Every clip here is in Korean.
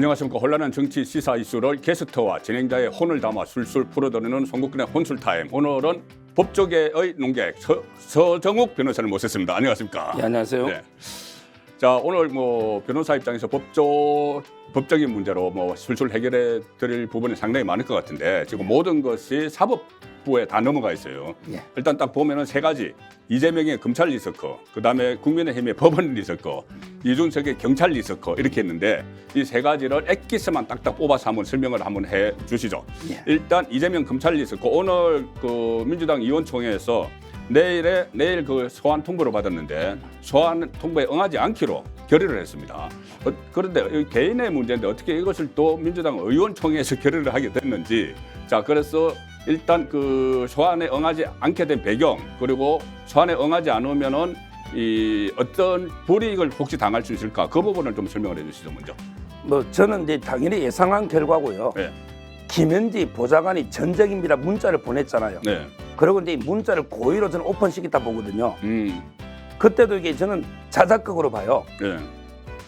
안녕하십니까 혼란한 정치 시사 이슈를 게스트와 진행자의 혼을 담아 술술 풀어드리는 송국근의 혼술타임 오늘은 법조계의 농객 서, 서정욱 변호사를 모셨습니다 안녕하십니까 예, 안녕하세요. 네. 자 오늘 뭐 변호사 입장에서 법조 법적인 문제로 뭐 술술 해결해 드릴 부분이 상당히 많을 것 같은데 지금 모든 것이 사법 부에 다 넘어가 있어요. 예. 일단 딱 보면은 세 가지 이재명의 검찰 리서커, 그 다음에 국민의힘의 법원 리서커, 이준석의 경찰 리서커 이렇게 했는데 이 세 가지를 엑기스만 딱딱 뽑아서 한번 설명을 한번 해 주시죠. 예. 일단 이재명 검찰 리서커 오늘 그 민주당 의원총회에서 내일에 내일 그 소환 통보를 받았는데 소환 통보에 응하지 않기로 결의를 했습니다. 어, 그런데 이 개인의 문제인데 어떻게 이것을 또 민주당 의원총회에서 결의를 하게 됐는지 자 그래서 일단 그 소환에 응하지 않게 된 배경 그리고 소환에 응하지 않으면은 이 어떤 불이익을 혹시 당할 수 있을까 그 부분을 좀 설명을 해주시죠 먼저. 뭐 저는 이제 당연히 예상한 결과고요. 네. 김현지 보좌관이 전적입니다 문자를 보냈잖아요. 네. 그리고 이제 이 문자를 고의로 저는 오픈시켰다 보거든요. 음. 그때도 이게 저는 자작극으로 봐요. 네.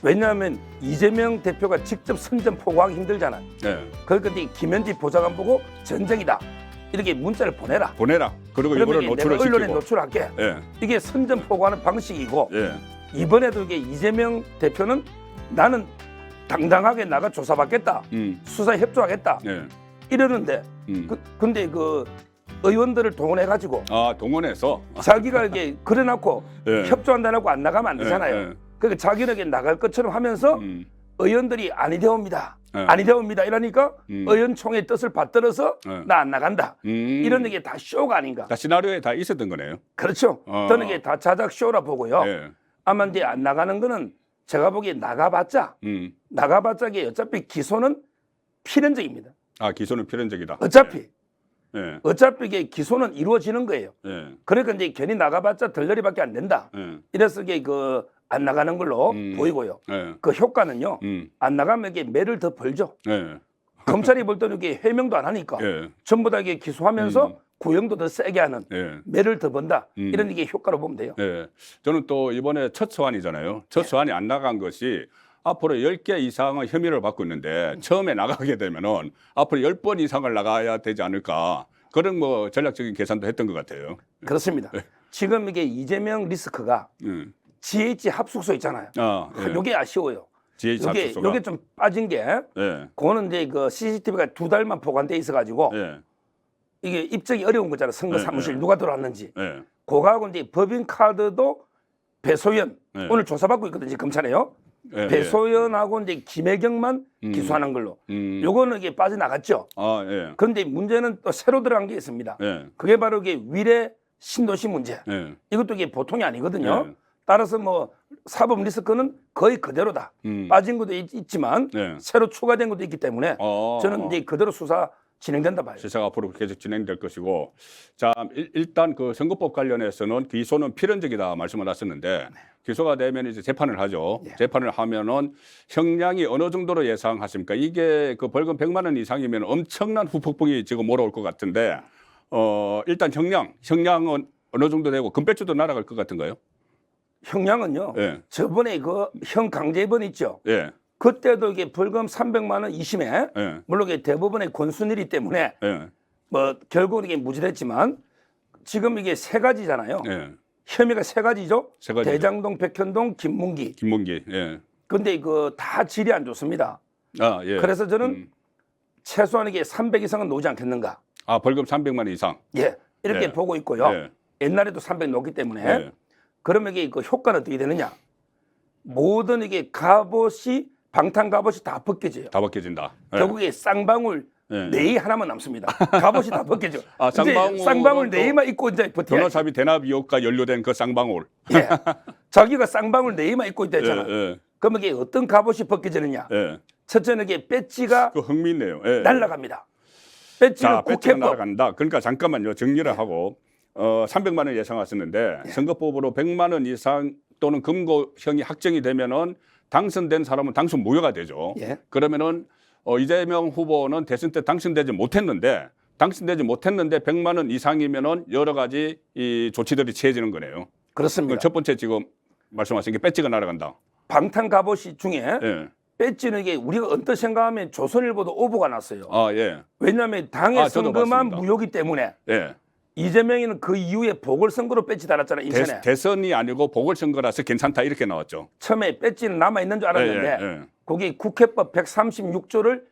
왜냐하면 이재명 대표가 직접 선전 포고하기 힘들잖아요. 네. 그러니까 이제 김현지 보좌관 보고 전적이다 이렇게 문자를 보내라. 보내라. 그리고 그러면 이거를 이게 노출을 내가 언론에 시키고. 노출할게. 예. 이게 선전 포고하는 방식이고 예. 이번에도 이게 이재명 대표는 나는 당당하게 나가 조사받겠다. 음. 수사에 협조하겠다. 예. 이러는데 음. 그, 근데 그 의원들을 동원해 가지고 아 동원해서 자기가 이게 그래놓고 예. 협조한다고 안 나가면 안 되잖아요. 예, 예. 그러니까 자기에게 나갈 것처럼 하면서 음. 의원들이 아니 되옵니다. 예. 아니 되옵니다. 이러니까 음. 의원총회 뜻을 받들어서 예. 나안 나간다. 음. 이런 게 다 쇼가 아닌가. 다 시나리오에 다 있었던 거네요. 그렇죠. 어. 저는 이게 다 자작 쇼라 보고요. 예. 아마 이제 안 나가는 거는 제가 보기에 나가봤자 음. 나가봤자 이게 어차피 기소는 필연적입니다. 아 기소는 필연적이다. 어차피 예. 어차피 이게 기소는 이루어지는 거예요. 예. 그러니까 이제 괜히 나가봤자 덜덜이밖에 안 된다. 예. 이래서 이게 그 안 나가는 걸로 음. 보이고요. 예. 그 효과는요. 음. 안 나가면 이게 매를 더 벌죠. 예. 검찰이 볼 때는 이게 해명도 안 하니까 예. 전부 다 이게 기소하면서 음. 구형도 더 세게 하는 예. 매를 더 번다. 음. 이런 이게 효과로 보면 돼요. 예. 저는 또 이번에 첫 소환이잖아요. 첫 소환이 안 나간 것이 앞으로 10개 이상의 혐의를 받고 있는데 처음에 나가게 되면은 앞으로 10번 이상을 나가야 되지 않을까. 그런 뭐 전략적인 계산도 했던 것 같아요. 그렇습니다. 네. 지금 이게 이재명 리스크가 음. GH 합숙소 있잖아요. 아, 예. 요게 아쉬워요. GH 요게 합숙소가. 요게 좀 빠진 게 예. 그거는 이제 그 CCTV가 두 달만 보관돼 있어 가지고 예. 이게 입증이 어려운 거잖아요. 선거 네, 사무실 네. 누가 들어왔는지. 예. 그거하고 이제 법인 카드도 배소연 네. 오늘 조사받고 있거든요. 지금 검찰에요. 예. 배소연하고 이제 김혜경만 음. 기소하는 걸로. 음. 요거는 이게 빠져나갔죠. 아, 예. 그런데 문제는 또 새로 들어간 게 있습니다. 예. 그게 바로 이게 위례 신도시 문제. 예. 이것도 이게 보통이 아니거든요. 예. 따라서 뭐 사법 리스크는 거의 그대로다. 음. 빠진 것도 있, 지만 예. 새로 추가된 것도 있기 때문에 어, 저는 이제 그대로 수사 진행된다 봐요. 시사가 앞으로 계속 진행될 것이고 자 일, 단그 선거법 관련해서는 기소는 필연적이다 말씀을 하셨는데 기소가 되면 이제 재판을 하죠. 네. 재판을 하면은 형량이 어느 정도로 예상하십니까? 이게 그 벌금 100만 원 이상이면 엄청난 후폭풍이 지금 몰아올 것 같은데 어 일단 형량 형량은 어느 정도 되고 금배추도 날아갈 것 같은가요? 형량은요. 예. 저번에 그 형 강제입원 있죠. 예. 그때도 이게 벌금 300만 원 2심에 예. 물론 이게 대법원의 권순일이 때문에 예. 뭐 결국은 이게 무죄됐지만 지금 이게 세 가지잖아요. 예. 혐의가 세 가지죠. 세 가지죠. 대장동, 백현동, 김문기. 김문기. 예. 근데 그 다 질이 안 좋습니다. 아, 예. 그래서 저는 음. 최소한 이게 300 이상은 놓지 않겠는가. 아, 벌금 300만 원 이상. 예. 이렇게 예. 보고 있고요. 예. 옛날에도 300 놓기 때문에 예. 그러면 이게 그 효과는 어떻게 되느냐? 모든 이게 갑옷이 방탄 갑옷이 다 벗겨져요. 다 벗겨진다. 예. 결국에 쌍방울 예. 네이 하나만 남습니다. 갑옷이 다 벗겨져. 아, 쌍방울 또 네이만 입고 이제 버텨야 변호사비 대납 이용과 연루된 그 쌍방울. 예. 자기가 쌍방울 네이만 입고 있다 했잖아. 예, 예, 그러면 이게 어떤 갑옷이 벗겨지느냐? 예. 첫째는 이게 배지가 그 흥미있네요. 예. 배지는 자, 배지가 국회법 날아간다. 그러니까 잠깐만요. 정리를 하고 어, 300만 원 예상하셨는데 예. 선거법으로 100만 원 이상 또는 금고형이 확정이 되면은 당선된 사람은 당선 무효가 되죠. 예. 그러면은 어, 이재명 후보는 대선 때 당선되지 못했는데 당선되지 못했는데 100만 원 이상이면은 여러 가지 이 조치들이 취해지는 거네요. 그렇습니다. 첫 번째 지금 말씀하신 게 배지가 날아간다. 방탄 갑옷이 중에 예. 배지는 이게 우리가 언뜻 생각하면 조선일보도 오보가 났어요. 아 예. 왜냐하면 당의 아, 선거만. 무효기 때문에 예. 이재명이는 그 이후에 보궐선거로 배지 달았잖아요 인천에. 대, 대선이 아니고 보궐선거라서 괜찮다 이렇게 나왔죠. 처음에 배지는 남아 있는 줄 알았는데 예, 예, 예. 거기 국회법 136조를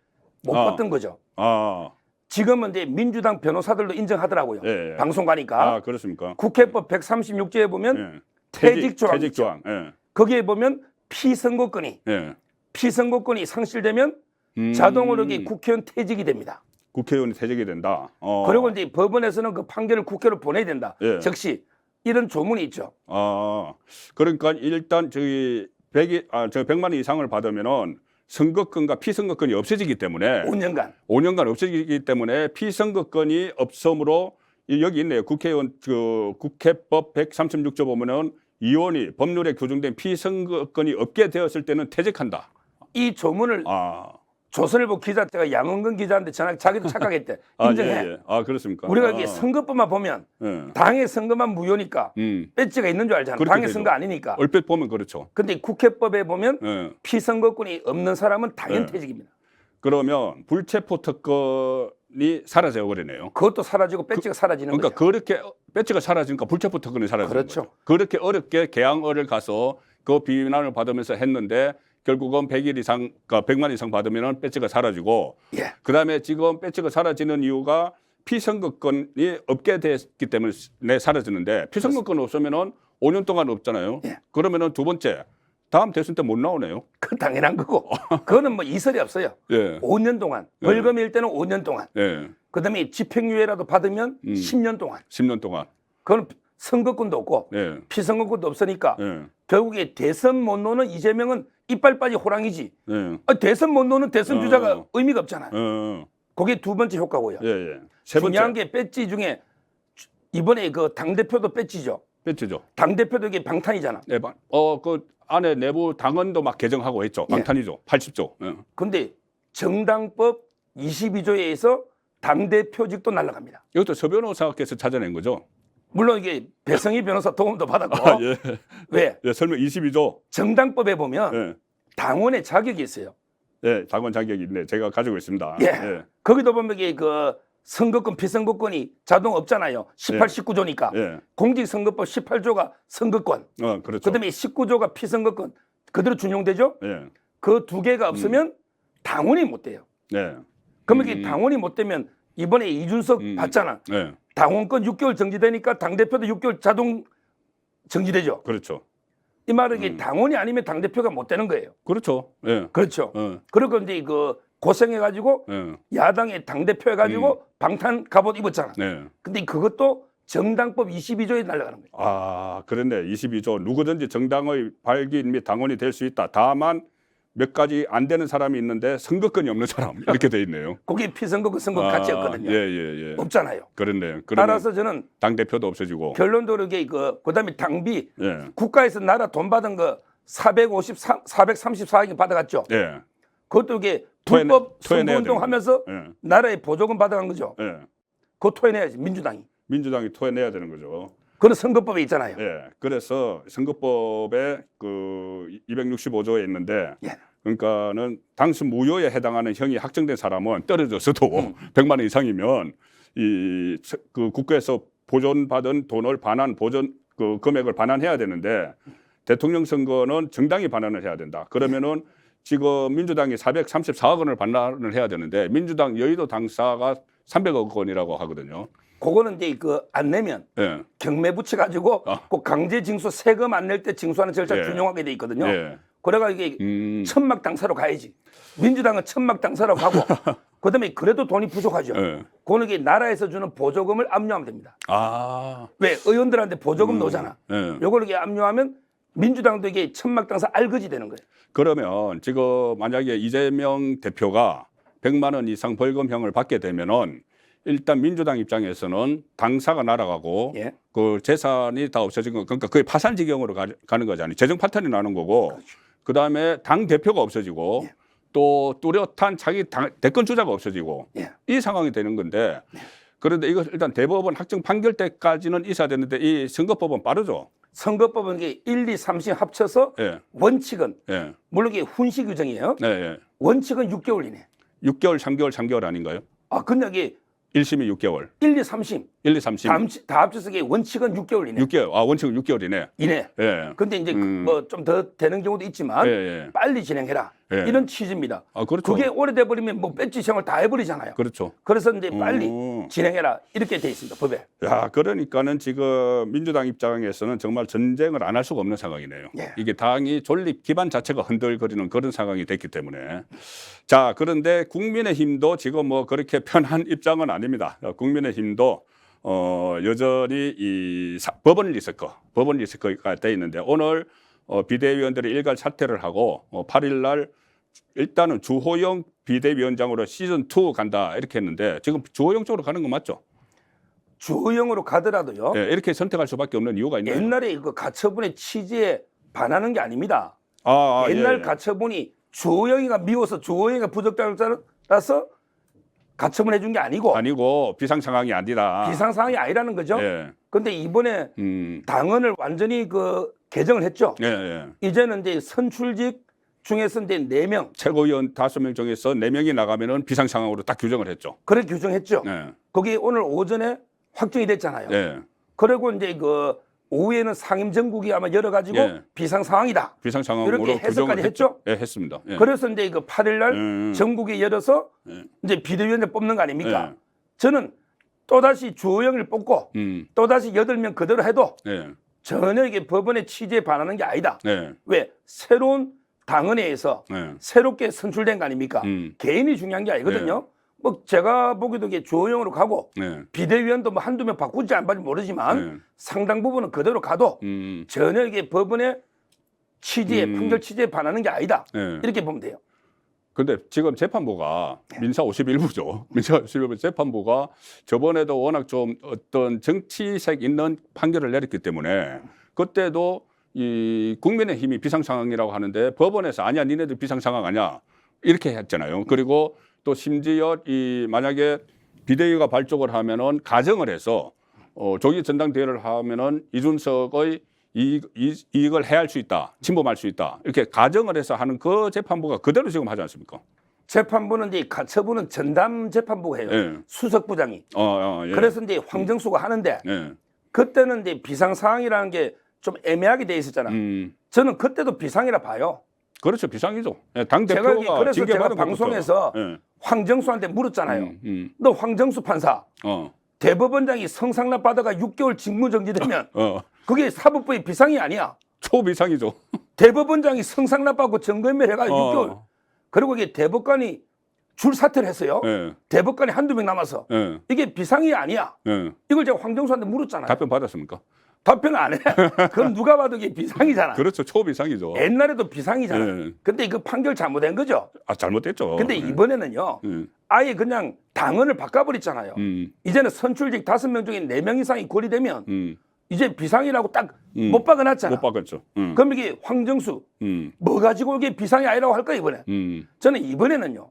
못 아. 봤던 거죠. 아, 지금은 이제 민주당 변호사들도 인정하더라고요. 예, 예. 방송 가니까 아 그렇습니까? 국회법 136조에 보면 예. 퇴직 조항 퇴직. 조항. 예. 거기에 보면 피선거권이 예. 피선거권이 상실되면 음, 자동으로 국회의원 퇴직이 됩니다. 국회의원이 퇴직이 된다. 어. 그리고 이제 법원에서는 그 판결을 국회로 보내야 된다. 예. 즉시 이런 조문이 있죠. 아, 그러니까 일단 저기 백이 아 저 100만 원 이상을 받으면은 선거권과 피선거권이 없어지기 때문에 5년간 5년간 없어지기 때문에 피선거권이 없음으로 이- 여기 있네요. 국회의원 그 국회법 136조 보면은 의원이 법률에 규정된 피선거권이 없게 되었을 때는 퇴직한다. 이 조문을 아, 조선일보 기자 때가 양은근 기자한테 전화 자기도 착각했대. 아, 인정해. 예, 예. 아 그렇습니까? 우리가 아, 이게 선거법만 보면 예. 당의 선거만 무효니까 음, 배지가 있는 줄 알잖아. 그렇게 당의 되죠. 선거 아니니까. 얼핏 보면 그렇죠. 근데 국회법에 보면 예. 피선거권이 없는 사람은 당연 네. 퇴직입니다. 그러면 불체포 특권이 사라져 버리네요. 그것도 사라지고 배지가 사라지는 그러니까 거죠. 그렇게 배지가 사라지니까 불체포 특권이 사라지는 그렇죠. 거죠. 그렇게 어렵게 개항을을 가서 그 비난을 받으면서 했는데 결국은 100일 이상, 그러니까 100만 이상 받으면 배지가 사라지고 예. 그다음에 지금 배지가 사라지는 이유가 피선거권이 없게 됐기 때문에 사라지는데 피선거권 없으면은 5년 동안 없잖아요. 예. 그러면은 두 번째 다음 대선 때 못 나오네요. 그 당연한 거고. 그거는 뭐 이설이 없어요. 예. 5년 동안 네. 벌금일 때는 5년 동안. 예. 그다음에 집행유예라도 받으면 음. 10년 동안. 10년 동안. 그건 선거권도 없고 예. 피선거권도 없으니까 예. 결국에 대선 못 노는 이재명은 이빨 빠지 호랑이지. 예. 아, 대선 못 노는 대선 어. 주자가 의미가 없잖아요. 어. 그게 두 번째 효과고요. 예, 예. 세 번째 중요한 게 배지 중에 이번에 그 당 대표도 배지죠. 배지죠. 당 대표도 이게 방탄이잖아. 네, 방- 어, 그 안에 내부 당원도 막 개정하고 했죠. 예. 방탄이죠. 80조. 예. 근데 정당법 22조에 의해서 당 대표직도 날라갑니다. 이것도 서 변호사께서 찾아낸 거죠. 물론 이게 배성희 변호사 도움도 받았고 아, 예. 왜 예, 설명 22조. 정당법에 보면 예. 당원의 자격이 있어요. 예, 당원 자격이 있네. 제가 가지고 있습니다. 예. 거기도 보면 이게 그 선거권 피선거권이 자동 없잖아요. 18, 예. 19조니까 예. 공직선거법 18조가 선거권, 어, 그렇죠. 그다음에 19조가 피선거권 그대로 준용되죠. 예. 그 두 개가 없으면 당원이 못 돼요. 네. 그러면 음. 이게 당원이 못 되면 이번에 이준석 음. 봤잖아. 예. 당원권 6개월 정지되니까 당 대표도 6개월 자동 정지되죠. 그렇죠. 이 말은 이게 음. 당원이 아니면 당 대표가 못 되는 거예요. 그렇죠. 예. 그렇죠. 어. 그리고 이제 그 고생해가지고 예. 야당의 당 대표 해가지고 방탄 갑옷 입었잖아. 네. 근데 그것도 정당법 22조에 날아가는 거예요. 아, 그런데 22조 누구든지 정당의 발기인 및 당원이 될 수 있다. 다만 몇 가지 안 되는 사람이 있는데 선거권이 없는 사람 이렇게 돼 있네요. 그게 피선거권 선거 같이 없거든요. 예, 예, 예. 없잖아요. 그렇네요. 따라서 저는 당 대표도 없어지고. 결론도 그게 그 그다음에 당비 예. 국가에서 나라 돈 받은 거 453, 434억 받아갔죠. 예. 그것도 이게 불법 선거운동 하면서 예. 나라에 보조금 받아간 거죠. 예. 그거 토해내야지 민주당이. 민주당이 토해내야 되는 거죠. 그건 선거법에 있잖아요. 예. 그래서 선거법에 그 265조에 있는데 예. 그러니까는 당시 무효에 해당하는 형이 확정된 사람은 떨어졌어도 음. 100만 원 이상이면 이 그 국가에서 보존받은 돈을 반환 보존 그 금액을 반환해야 되는데 대통령 선거는 정당이 반환을 해야 된다. 그러면은 지금 민주당이 434억 원을 반환을 해야 되는데 민주당 여의도 당사가 300억 원이라고 하거든요. 그거는 이제 그 안 내면 예. 경매 붙여가지고 아. 그 강제 징수 세금 안 낼 때 징수하는 절차 예. 준용하게 돼 있거든요. 예. 그래가 이게 음. 천막 당사로 가야지. 민주당은 천막 당사로 가고 그다음에 그래도 돈이 부족하죠. 예. 그거는 이게 나라에서 주는 보조금을 압류하면 됩니다. 아. 왜 의원들한테 보조금 음. 넣잖아. 예. 요걸 이게 압류하면 민주당도 이게 천막 당사 알거지 되는 거예요. 그러면 지금 만약에 이재명 대표가 100만 원 이상 벌금형을 받게 되면은 일단 민주당 입장에서는 당사가 날아가고 예. 그 재산이 다 없어진 거 그러니까 거의 파산 지경으로 가, 는 거잖아요. 재정 파탄이 나는 거고 그 다음에 당 대표가 없어지고 예. 또 뚜렷한 자기 당, 대권 주자가 없어지고 예. 이 상황이 되는 건데 그런데 이거 일단 대법원 확정 판결 때까지는 있어야 되는데 이 선거법은 빠르죠. 선거법은 이게 1, 2, 3심 합쳐서 예, 원칙은 예, 물론 이게 훈시 규정이에요. 네, 예. 원칙은 6개월 이내. 6개월, 3개월, 3개월 아닌가요? 아 근데 이게 1심이 6개월, 1, 2, 3심 1, 2, 3심 다, 합치- 다 합쳐서 이게 원칙은 6개월 이내. 6개월. 아 원칙은 6개월이네. 이내. 예, 근데 이제 음. 뭐 좀 더 되는 경우도 있지만 예, 예. 빨리 진행해라. 예. 이런 취지입니다. 아 그렇죠. 그게 오래돼 버리면 뭐 배지 시험을 다 해버리잖아요. 그렇죠. 그래서 이제 빨리 음. 진행해라 이렇게 돼 있습니다 법에. 야, 그러니까는 지금 민주당 입장에서는 정말 전쟁을 안 할 수가 없는 상황이네요. 예. 이게 당이 존립 기반 자체가 흔들거리는 그런 상황이 됐기 때문에. 자, 그런데 국민의힘도 지금 뭐 그렇게 편한 입장은 아닙니다. 어, 국민의힘도 어, 여전히 이 사- 법원 리스크, 법원 리스크가 돼 있는데 오늘 어, 비대위원들이 일괄 사퇴를 하고 어, 8일 날 일단은 주호영 비대위원장으로 시즌 2 간다 이렇게 했는데 지금 주호영 쪽으로 가는 거 맞죠? 주호영으로 가더라도요. 예, 이렇게 선택할 수밖에 없는 이유가 있나요? 옛날에 그 가처분의 취지에 반하는 게 아닙니다. 아, 아, 옛날 예, 예. 가처분이 주호영이가 미워서 주호영이가 부적절자라서 가처분 해준 게 아니고 아니고 비상 상황이 아니다. 비상 상황이 아니라는 거죠. 예, 근데 이번에 음, 당헌을 완전히 그 개정을 했죠. 예, 예. 이제는 이제 선출직 중에서 이제 네 명 최고위원 다섯 명 중에서 네 명이 나가면은 비상 상황으로 딱 규정을 했죠. 그렇게 규정했죠. 예, 거기 오늘 오전에 확정이 됐잖아요. 예. 그리고 이제 그 오후에는 상임 정국이 아마 열어가지고 예. 비상 상황이다. 비상 상황으로 이렇게 해석까지 규정을 했죠? 예, 했습니다. 예. 그래서 이제 그 8일 날 음, 전국에 열어서 예. 이제 비대위원장 뽑는 거 아닙니까? 예. 저는 또다시 주호영을 뽑고 음, 또다시 여덟 명 그대로 해도 예, 전혀 이게 법원의 취지에 반하는 게 아니다. 예, 왜? 새로운 당헌에서 예. 새롭게 선출된 거 아닙니까? 음, 개인이 중요한 게 아니거든요. 뭐 제가 보기도 이게 주호영으로 가고 예, 비대위원도 뭐 한두 명 바꾸지 안 바꾸지 모르지만 예. 상당 부분은 그대로 가도 음, 전혀 이게 법원의 취지에 음. 판결 취지에 반하는 게 아니다. 예. 이렇게 보면 돼요. 근데 지금 재판부가 네. 민사 51부죠. 민사 51부 재판부가 저번에도 워낙 좀 어떤 정치색 있는 판결을 내렸기 때문에 그때도 이 국민의 힘이 비상 상황이라고 하는데 법원에서 아니야 니네들 비상 상황 아니야 이렇게 했잖아요. 그리고 또 심지어 이 만약에 비대위가 발족을 하면은 가정을 해서 어, 조기 전당대회를 하면은 이준석의 이익, 이- 이익을 해할 수 있다, 침범할 수 있다 이렇게 가정을 해서 하는 그 재판부가 그대로 지금 하지 않습니까? 재판부는 이제 가처분은 전담 재판부가 해요. 예. 수석부장이. 어, 어, 예. 그래서 이제 황정수가 하는데 예. 그때는 이제 비상 상황이라는 게 좀 애매하게 돼 있었잖아. 음, 저는 그때도 비상이라 봐요. 그렇죠 비상이죠. 예, 당 제가 대표가 그래서 징계 제가 받은. 방송에서 예. 황정수한테 물었잖아요. 음, 음, 너 황정수 판사 어, 대법원장이 성상납 받아가 6개월 직무정지되면 어, 그게 사법부의 비상이 아니야. 초비상이죠. 대법원장이 성상납 받고 점검을 해가 어. 6개월. 그리고 이게 대법관이 줄 사퇴를 했어요. 예, 대법관이 한두 명 남아서 예, 이게 비상이 아니야. 예. 이걸 제가 황정수한테 물었잖아요. 답변 받았습니까? 답변을 안 해. 그럼 누가 봐도 이게 비상이잖아. 그렇죠, 초비상이죠. 옛날에도 비상이잖아. 예. 근데 이거 판결 잘못된 거죠. 아 잘못됐죠. 근데 예. 이번에는요. 예. 아예 그냥 당헌을 바꿔버렸잖아요. 음, 이제는 선출직 다섯 명 중에 네 명 이상이 고리되면 음, 이제 비상이라고 딱못 음. 박아놨잖아. 못 바꿨죠. 음, 그럼 이게 황정수 음, 뭐 가지고 이게 비상이 아니라고 할까 이번에? 음, 저는 이번에는요.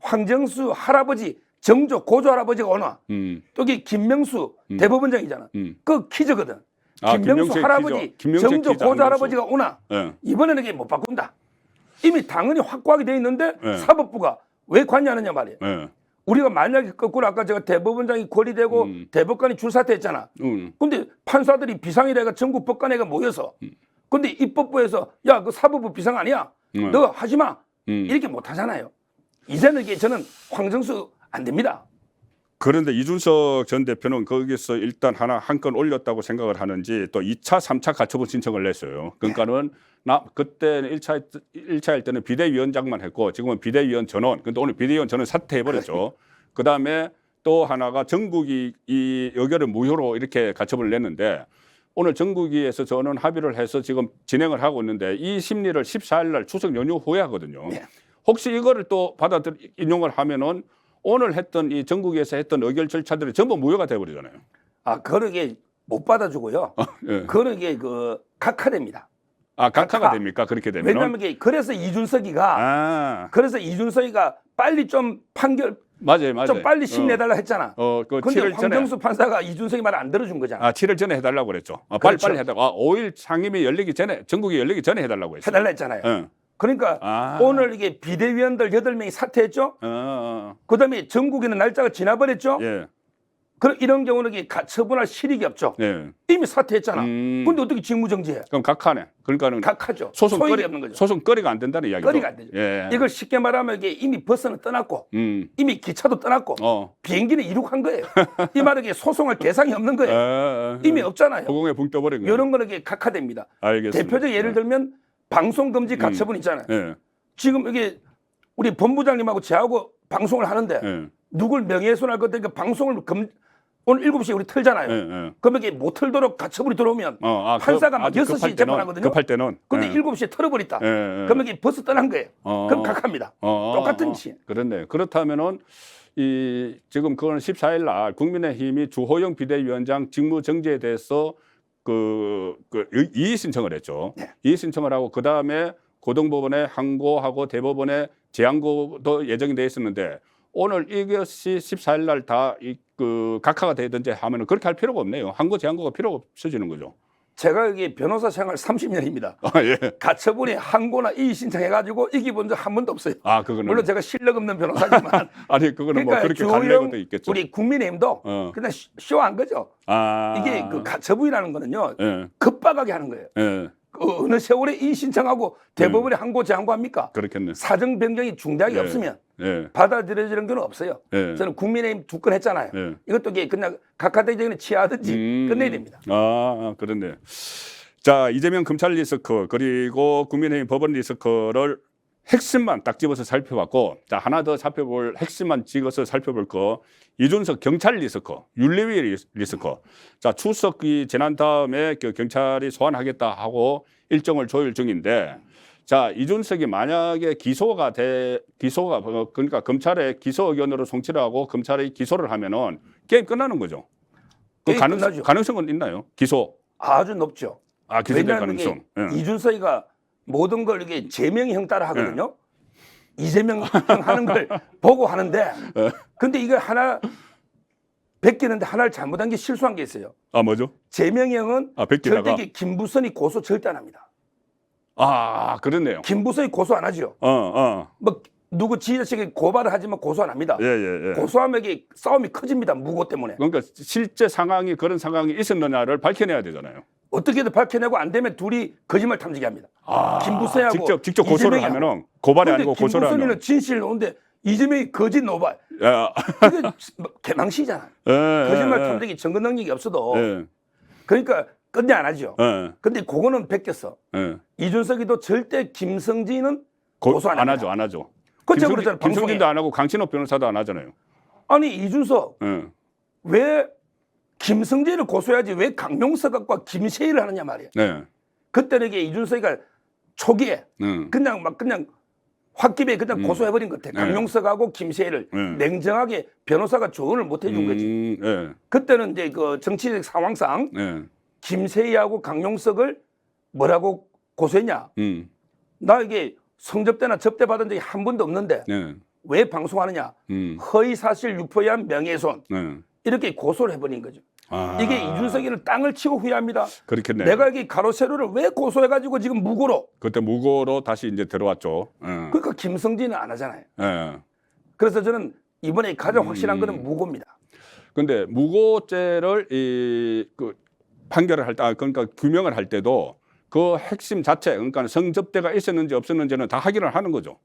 황정수 할아버지 정조 고조 할아버지가 오나 음, 또 이게 김명수 대법원장이잖아. 음. 그 키저거든. 아, 김명수 김명수의 할아버지 키죠. 김명수의 정조 키죠, 고조 황정수. 할아버지가 오나 예. 이번에는 이게 못 바꾼다. 이미 당연히 확고하게 돼 있는데 네. 사법부가 왜 관여하느냐 말이에요. 예. 우리가 만약에 거꾸로 아까 제가 대법원장이 고리되고 음. 대법관이 줄사퇴했잖아. 음, 근데 판사들이 비상이래가 전국 법관회가 모여서 근데 입법부에서 야 그 사법부 비상 아니야. 음. 너 하지 마. 음. 이렇게 못 하잖아요. 이제는 이게 저는 황정수 안 됩니다. 그런데 이준석 전 대표는 거기서 일단 하나 한 건 올렸다고 생각을 하는지 또 2차, 3차 가처분 신청을 냈어요. 그러니까는 나 그때는 1차 1차일 때는 비대위원장만 했고 지금은 비대위원 전원. 근데 오늘 비대위원 전원 사퇴해 버렸죠. 그다음에 또 하나가 전국이 이 의결을 무효로 이렇게 가처분을 냈는데 오늘 전국위에서 저는 합의를 해서 지금 진행을 하고 있는데 이 심리를 14일 날 추석 연휴 후에 하거든요. 네. 혹시 이거를 또 받아들 인용을 하면은 오늘 했던 이 전국에서 했던 의결 절차들이 전부 무효가 돼 버리잖아요. 아 그러게 못 받아주고요. 예. 그러게 그 각하됩니다. 아 각하가 각하. 됩니까? 그렇게 되면 왜냐하면 이게 그래서 이준석이가 아, 그래서 이준석이가 빨리 좀 판결 맞아요, 맞아요. 좀 빨리 심내달라 했잖아. 어, 그 근데 7일 전에 황정수 판사가 이준석이 말 안 들어준 거잖아. 아, 7일 전에 해달라고 그랬죠. 아, 빨리 그렇죠. 빨리 해달라고. 아, 5일 상임위 열리기 전에 전국이 열리기 전에 해달라고 했어요. 해달라 했잖아요. 응. 그러니까 아. 오늘 이게 비대위원들 8명이 사퇴했죠. 어, 어, 그다음에 전국에는 날짜가 지나버렸죠. 어. 예, 그럼 이런 경우는 이게 가- 처분할 실익이 없죠. 예. 이미 사퇴했잖아. 음. 근데 어떻게 직무정지해? 그럼 각하네. 그러니까는 각하죠. 소송 거리 없는 거죠. 소송 거리가 안 된다는 이야기죠. 거리가 안 되죠. 예. 이걸 쉽게 말하면 이게 이미 버스는 떠났고 음. 이미 기차도 떠났고 어. 비행기는 이륙한 거예요. 이 말은 이게 소송할 대상이 없는 에, 거예요. 에, 이미 없잖아요. 허공에 붕 떠버린 거예요. 이런 거는 이게 각하됩니다. 알겠습니다. 대표적 예를 들면 방송 금지 가처분 있잖아요. 예. 지금 이게 우리 본부장님하고 저하고 방송을 하는데 예. 누굴 명예훼손할 것 같으니까 방송을 금 오늘 7시에 우리 틀잖아요. 예. 예. 그럼 이게 못 틀도록 가처분이 들어오면 어, 아, 판사가 급- 막 아주 6시 급할 때는- 재판하거든요. 급할 때는. 근데 예. 7시에 털어버렸다. 예, 예. 그러면 이게 버스 떠난 거예요. 어. 그럼 각합니다. 어, 똑같은 어, 어. 짓. 그렇네. 그렇다면은 이 지금 그건 14일 날 국민의힘이 주호영 비대위원장 직무 정지에 대해서 그, 그 이- 이의 신청을 했죠. 네. 이의 신청을 하고 그 다음에 고등법원에 항고하고 대법원에 재항고도 예정이 돼 있었는데 오늘 이것이 14일 날다그 각하가 되든지 하면은 그렇게 할 필요가 없네요. 항고 재항고가 필요가 없어지는 거죠. 제가 이게 변호사 생활 30년입니다. 아 예. 가처분이 항고나 이의 신청해가지고 이기본 적 한 번도 없어요. 아 그거는 물론 제가 실력 없는 변호사지만 아니 그거는 뭐 그러니까 그렇게 갈 주호영 내고도 있겠죠. 우리 국민의힘도 어. 그냥 쇼- 쇼한 거죠. 아 이게 그 가처분이라는 거는요 예. 급박하게 하는 거예요. 예. 그 어느 세월에 이의 신청하고 대법원에 항고 재항고합니까? 그렇겠네. 사정 변경이 중대하게 네. 없으면 예. 받아들여지는 건 없어요. 예. 저는 국민의힘 두 건 했잖아요. 예. 이것도 그냥 각하대전에 취하든지 음. 끝내야 됩니다. 아, 아, 그렇네. 자, 이재명 검찰 리스크 그리고 국민의힘 법원 리스크를 핵심만 딱 집어서 살펴봤고, 자 하나 더 살펴볼 핵심만 찍어서 살펴볼 거 이준석 경찰 리스크, 윤리위 리스- 리스크. 자 추석 이 지난 다음에 그 경찰이 소환하겠다 하고 일정을 조율 중인데, 자 이준석이 만약에 기소가 돼 기소가 어, 그러니까 검찰의 기소 의견으로 송치를 하고 검찰이 기소를 하면은 게임 끝나는 거죠. 그 끝나죠. 가능성은 있나요? 기소 아주 높죠. 아 기소될 왜냐하면 가능성. 예. 이준석이가 모든 걸 이게 제명 형 따라 하거든요. 예. 이재명 형 하는 걸 보고 하는데 예. 근데 이걸 하나 베끼는데 하나를 잘못한 게 실수한 게 있어요. 아 뭐죠? 제명형은 아 절대 이게 김부선이 고소 절대 안 합니다. 아 그렇네요. 김부선이 고소 안 하죠. 어 어. 뭐 누구 지자체에 고발을 하지만 고소 안 합니다. 예예 예. 고소하면 이게 싸움이 커집니다. 무고 때문에. 그러니까 실제 상황이 그런 상황이 있었느냐를 밝혀내야 되잖아요. 어떻게든 밝혀내고 안 되면 둘이 거짓말 탐지기 합니다. 아 김부선하고 직접 직접 고소를 하면은 고발이 아니고 고소를 하면. 김부선이는 진실을 놓는데 이재명이 거짓 노발. 야. 이게 뭐 개망신이잖아. 예, 거짓말 예, 탐지기 증거 능력이 없어도 예. 그러니까 끝내 안 하죠. 예. 근데 그거는 베꼈어. 예. 이준석이도 절대 김성진은 고, 고소 안 합니다. 하죠, 안 하죠. 김성진- 그랬잖아 방송에. 김성진도 안 하고 강신업 변호사도 안 하잖아요. 아니 이준석 예. 왜 김성진을 고소해야지 왜 강용석과 김세희를 하느냐 말이야. 네. 그때는 이게 이준석이가 초기에 음. 그냥 막 그냥 홧김에 그냥 음. 고소해버린 것 같아. 네. 강용석하고 김세희를 네. 냉정하게 변호사가 조언을 못 해준 거지. 음, 예. 그때는 이제 그 정치적 상황상 예. 김세희하고 강용석을 뭐라고 고소했냐? 음. 나 이게 성접대나 접대 받은 적이 한 번도 없는데 네. 왜 방송하느냐? 음. 허위 사실 유포에 의한 명예훼손 네. 이렇게 고소를 해버린 거죠. 아. 이게 이준석이는 땅을 치고 후회합니다. 그렇겠네. 내가 이게 가로 세로를 왜 고소해가지고 지금 무고로? 그때 무고로 다시 이제 들어왔죠. 예. 그러니까 김성진은 안 하잖아요. 예. 그래서 저는 이번에 가장 확실한 음. 거는 무고입니다. 근데 무고죄를 이그 판결을 할 때, 아, 그러니까 규명을 할 때도 그 핵심 자체, 그러니까 성접대가 있었는지 없었는지는 다 확인을 하는 거죠.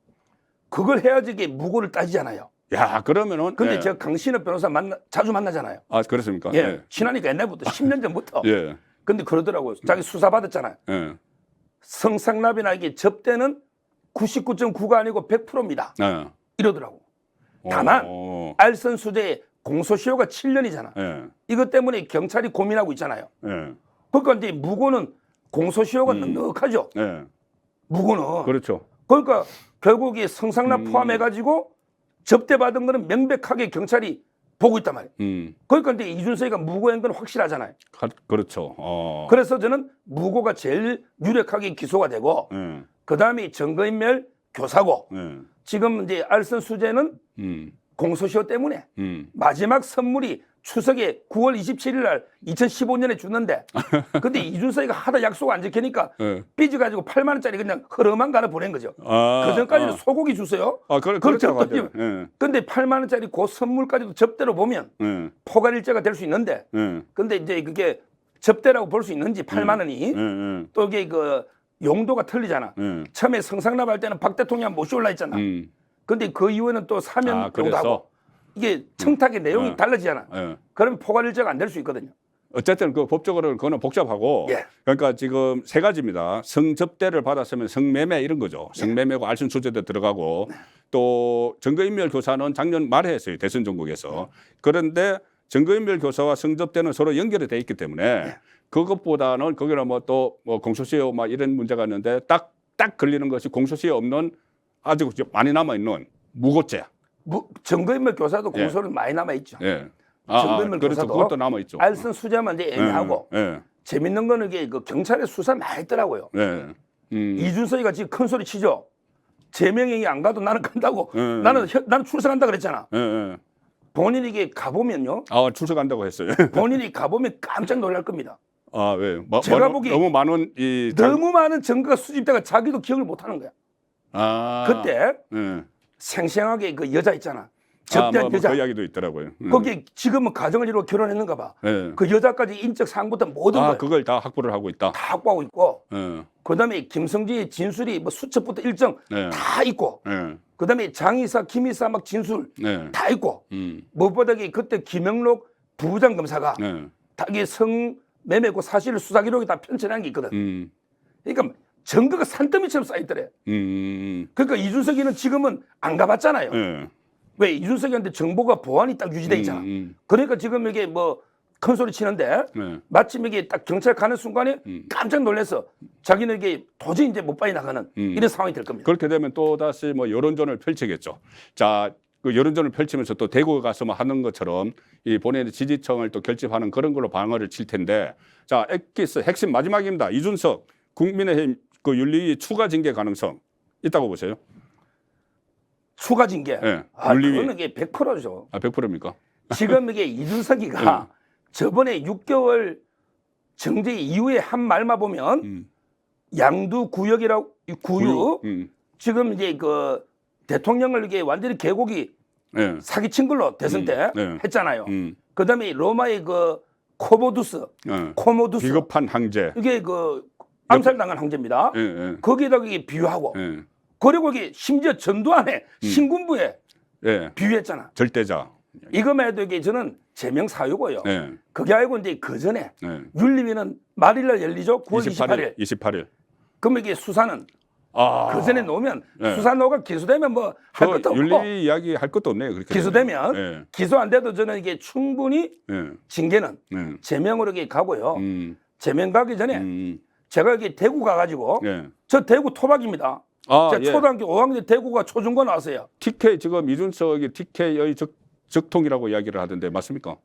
그걸 해야지 이게 무고를 따지잖아요. 야, 그러면은. 근데 예. 제가 강신업 변호사 만나 자주 만나잖아요. 아, 그렇습니까? 예, 친하니까 옛날부터 10년 전부터. 예. 근데 그러더라고요. 자기 수사 받았잖아요. 예. 성상납이나 이게 접대는 99.9가 아니고 100%입니다. 예. 이러더라고. 다만 어, 알선 수재의 공소시효가 7년이잖아. 예. 이것 때문에 경찰이 고민하고 있잖아요. 예. 그러니까 이제 무고는 공소시효가 음. 넉넉하죠. 예. 무고는. 그렇죠. 그러니까 결국 이 성상납 음. 포함해가지고 접대받은 거는 명백하게 경찰이 보고 있단 말이에요. 음. 그러니까 이제 이준석이가 무고한 건 확실하잖아요. 가- 그렇죠. 어. 그래서 저는 무고가 제일 유력하게 기소가 되고 예. 그 다음에 증거인멸 교사고 예. 지금 이제 알선 수재는 음. 공소시효 때문에 음. 마지막 선물이 추석에 9월 27일 날 2015년에 주는데 근데 이준석이가 하다 약속 안 지키니까 예. 삐져가지고 8만 원짜리 그냥 흐름한 거 하나 보낸 거죠. 아, 그 전까지는 아. 소고기 주세요. 아, 그래, 그렇죠. 예. 근데 8만 원짜리 그 선물까지도 접대로 보면 예. 포괄일자가 될 수 있는데 예. 근데 이제 그게 접대라고 볼 수 있는지 8만 원이 예. 예. 또 이게 그 용도가 틀리잖아. 예. 처음에 성상납 할 때는 박 대통령 모셔올라 했잖아. 음. 근데 그 이후에는 또 사면 아, 용도 그래서 하고 이게 청탁의 내용이 어. 달라지잖아. 예. 그러면 포괄일자가 안 될 수 있거든요. 어쨌든 그 법적으로는 그거는 복잡하고 예. 그러니까 지금 세 가지입니다. 성접대를 받았으면 성매매 이런 거죠. 성매매고 알선 수재도 들어가고 또 증거인멸 교사는 작년 말에 했어요. 대선 전국에서. 그런데 증거인멸 교사와 성접대는 서로 연결이 돼 있기 때문에 그것보다는 거기는 뭐또 뭐 공소시효 막 이런 문제가 있는데 딱 딱 걸리는 것이 공소시효 없는 아주 많이 남아 있는 무고죄. 무, 증거인멸 교사도 예. 공소는 많이 남아 있죠. 예. 아, 아 증거인멸 그렇죠. 교사도 그것도 남아 있죠. 알선 수재만 이제 애매하고 예. 재밌는 거는 이게 그 경찰의 수사 많이 했더라고요. 예. 예. 음. 이준석이가 지금 큰 소리 치죠. 제명행위 안 가도 나는 간다고. 음. 나는 혀- 나는 출석한다 그랬잖아. 예. 예. 본인이 이게 가보면요. 아 출석한다고 했어요. 본인이 가보면 깜짝 놀랄 겁니다. 아 왜? 뭐, 제가 뭐, 보기- 너무 많은 이 장- 너무 많은 증거가 수집돼가 자기도 기억을 못 하는 거야. 아, 그때 예. 생생하게 그 여자 있잖아. 아, 접대한 뭐, 뭐 여자. 그 이야기도 있더라고요. 음. 거기 지금은 가정을 이루고 결혼했는가 봐. 예. 그 여자까지 인적 사항부터 모든 아걸다 그걸 다 확보를 하고 있다. 확보하고 있고 예. 그다음에 김성지의 진술이 뭐 수첩부터 일정 예. 다 있고 예. 그다음에 장이사 김이사 막 진술 예. 다 있고 음. 무엇보다 이 그때 김영록 부부장 검사가 예. 다 이게 성매매고 사실 수사 기록이 다 편찬한 게 있거든. 음. 그러니까 증거가 산더미처럼 쌓여있더래. 음. 그러니까 이준석이는 지금은 안 가봤잖아요. 예. 왜 이준석이한테 정보가 보안이 딱 유지돼 있잖아. 음. 그러니까 지금 이게 뭐 큰 소리 치는데 예. 마침 이게 딱 경찰 가는 순간에 음. 깜짝 놀라서 자기는 이게 도저히 이제 못 빠져 나가는 음. 이런 상황이 될 겁니다. 그렇게 되면 또 다시 뭐 여론전을 펼치겠죠. 자, 그 여론전을 펼치면서 또 대구 가서 뭐 하는 것처럼 이 본인의 지지층을 또 결집하는 그런 걸로 방어를 칠 텐데, 자, 엑기스 핵심 마지막입니다. 이준석 국민의힘 그 윤리 추가 징계 가능성 있다고 보세요? 추가 징계. 예, 아, 윤리위. 그거는 이게 100%죠. 아, 100%입니까? 지금 이게 이준석이가 저번에 6개월 정제 이후에 한 말만 보면 음. 양두 구역이라고 구유 음. 지금 이제 그 대통령을 이게 완전히 개고기 예. 사기친 걸로 대선 음, 때 네. 했잖아요. 음. 그다음에 로마의 그 코모두스, 예. 코모두스 비겁한 항제. 이게 그 암살당한 황제입니다. 예, 예. 거기에다가 이게 비유하고 예. 그리고 이게 심지어 전두환의 음. 신군부에 예. 비유했잖아. 절대자. 이거만 해도 이게 저는 제명 사유고요. 예. 그게 아니고 이제 그 전에 예. 윤리위는 말일날 열리죠. 9월 28일. 28일. 28일. 그럼 이게 수사는 아. 그 전에 놓으면 네. 수사노가 기소되면 뭐할그 것도 없고 윤리 이야기 할 것도 없네요. 그렇게 기소되면 되면. 기소 안 돼도 저는 이게 충분히 예. 예. 징계는 예. 제명으로 이게 가고요. 음. 제명 가기 전에 음. 제가 여기 대구 가가지고 예. 저 대구 토박입니다. 아, 제가 예. 초등학교 5학년 대구가 초중고 나왔어요. TK 지금 이준석이 TK의 적, 적통이라고 이야기를 하던데 맞습니까?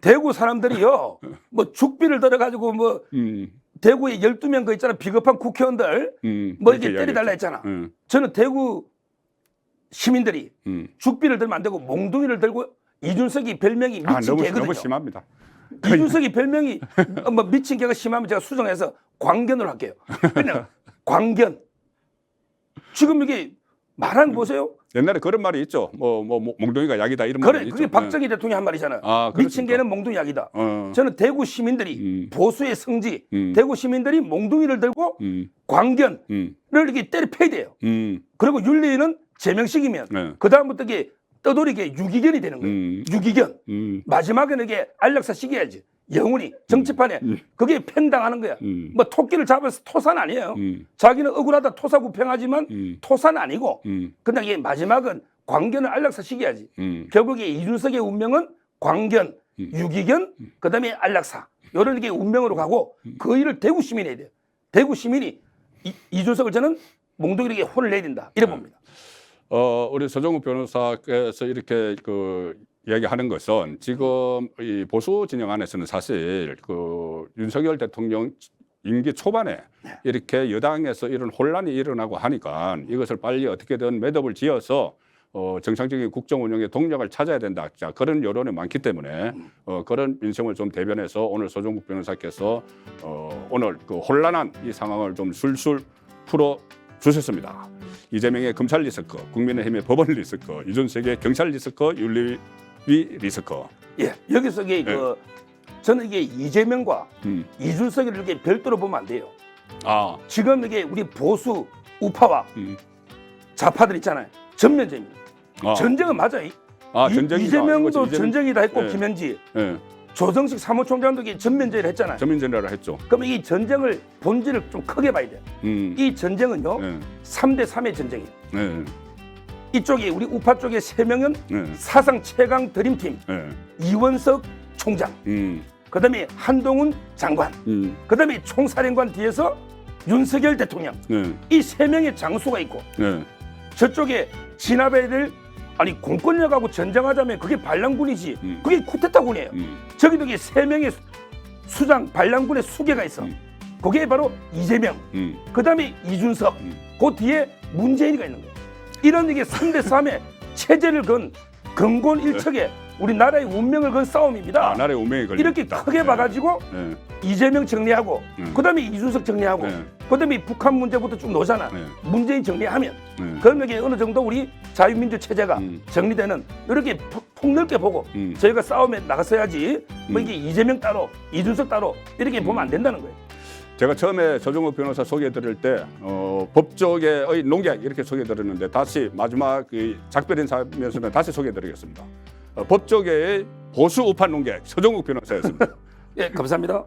대구 사람들이요. 뭐 죽비를 들어가지고 뭐 음. 대구에 12명 그 있잖아. 비겁한 국회의원들 음. 뭐 이게 때려달라. 했잖아. 음. 저는 대구 시민들이 음. 죽비를 들면 안 되고 몽둥이를 들고 이준석이 별명이 아, 미친 너무 개거든요. 너무 심합니다. 이준석이 별명이 뭐 미친 개가 심하면 제가 수정해서 광견으로 할게요. 그냥 광견. 지금 이게 거 보세요. 옛날에 그런 말이 있죠. 뭐, 뭐, 뭐 몽둥이가 약이다 이런 그래, 말이 그게 있죠. 박정희 대통령이 한 말이잖아요. 아, 미친? 개는 몽둥이 약이다. 어. 저는 대구 시민들이 음. 보수의 성지, 음. 대구 시민들이 몽둥이를 들고 음. 광견을 음. 이렇게 때려 패야 돼요. 음. 그리고 윤리는 제명식이면 네. 그 다음부터 이게 떠돌이게 유기견이 되는 거예요. 음. 유기견. 음. 마지막에는 이게 안락사 시켜야지. 영원히 정치판에 그게 팽당하는 거야. 음. 뭐 토끼를 잡아서 토사는 아니에요. 음. 자기는 억울하다 토사구팽하지만 음. 토사는 아니고 음. 그냥 이게 마지막은 광견을 안락사 시켜야지. 음. 결국에 이준석의 운명은 광견, 유기견, 그다음에 안락사 이런 게 운명으로 가고 그 일을 대구 시민이 해야 돼요. 대구 시민이 이, 이준석을 저는 몽둥이에게 혼을 내야 된다. 이래 봅니다. 어, 우리 서정욱 변호사께서 이렇게 그 이야기하는 것은 지금 이 보수 진영 안에서는 사실 그 윤석열 대통령 임기 초반에 이렇게 여당에서 이런 혼란이 일어나고 하니까 이것을 빨리 어떻게든 매듭을 지어서 어, 정상적인 국정 운영의 동력을 찾아야 된다. 자, 그런 여론이 많기 때문에 어, 그런 민심을 좀 대변해서 오늘 소종국 변호사께서 어, 오늘 그 혼란한 이 상황을 좀 술술 풀어 주셨습니다. 이재명의 검찰 리스크, 국민의힘의 법원 리스크, 이준석의 경찰 리스크, 윤리위 리스크. 예, 여기서 이게 그 저는 이게 이재명과 음. 이준석을 이렇게 별도로 보면 안 돼요. 아, 지금 이게 우리 보수 우파와 음. 좌파들 있잖아요. 전면전입니다. 아, 전쟁은 맞아요. 아, 이- 전쟁이다. 이재명도 전쟁이다 했고 예. 김현지, 예, 조정식 사무총장도 전면전을 했잖아요. 전민전례를 했죠. 그럼 이 전쟁을 본질을 좀 크게 봐야 돼요. 음. 이 전쟁은요, 예, 삼대 삼의 전쟁이에요. 예, 이쪽에 우리 우파 쪽에 세 명은 예, 사상 최강 드림팀 예, 이원석 총장, 음, 그다음에 한동훈 장관, 음, 그다음에 총사령관 뒤에서 윤석열 대통령 예, 이세 명의 장수가 있고 예, 저쪽에 진압해야 될 아니 공권력하고 전쟁하자면 그게 반란군이지 음. 그게 쿠데타군이에요. 음, 이게 세 명의 수- 수장 반란군의 수계가 있어. 음. 그게 바로 이재명, 음, 그다음에 이준석, 음. 그 뒤에 문재인이가 있는 거예요. 이런 이게 3대 3의 체제를 건 근본 일척에 우리 나라의 운명을 건 싸움입니다. 네. 아, 나라의 운명이 걸려. 이렇게 크게 봐가지고 예, 이재명 정리하고 음. 그다음에 이준석 정리하고 네. 그다음에 북한 문제부터 쭉 놓잖아. 네. 문재인 정리하면 예, 그러면 이게 어느 정도 우리 자유민주 체제가 음. 정리되는 이렇게 폭- 폭넓게 보고 음. 저희가 싸움에 나갔어야지 뭐 음. 이게 이재명 따로 이준석 따로 이렇게 보면 안 된다는 거예요. 제가 처음에 조정욱 변호사 소개해드릴 때 어, 법조계의 농객 이렇게 소개해드렸는데 다시 마지막 그 작별 인사면서 다시 소개해드리겠습니다. 어, 법조계의 보수 우파 농객 서정욱 변호사였습니다. 예, 감사합니다.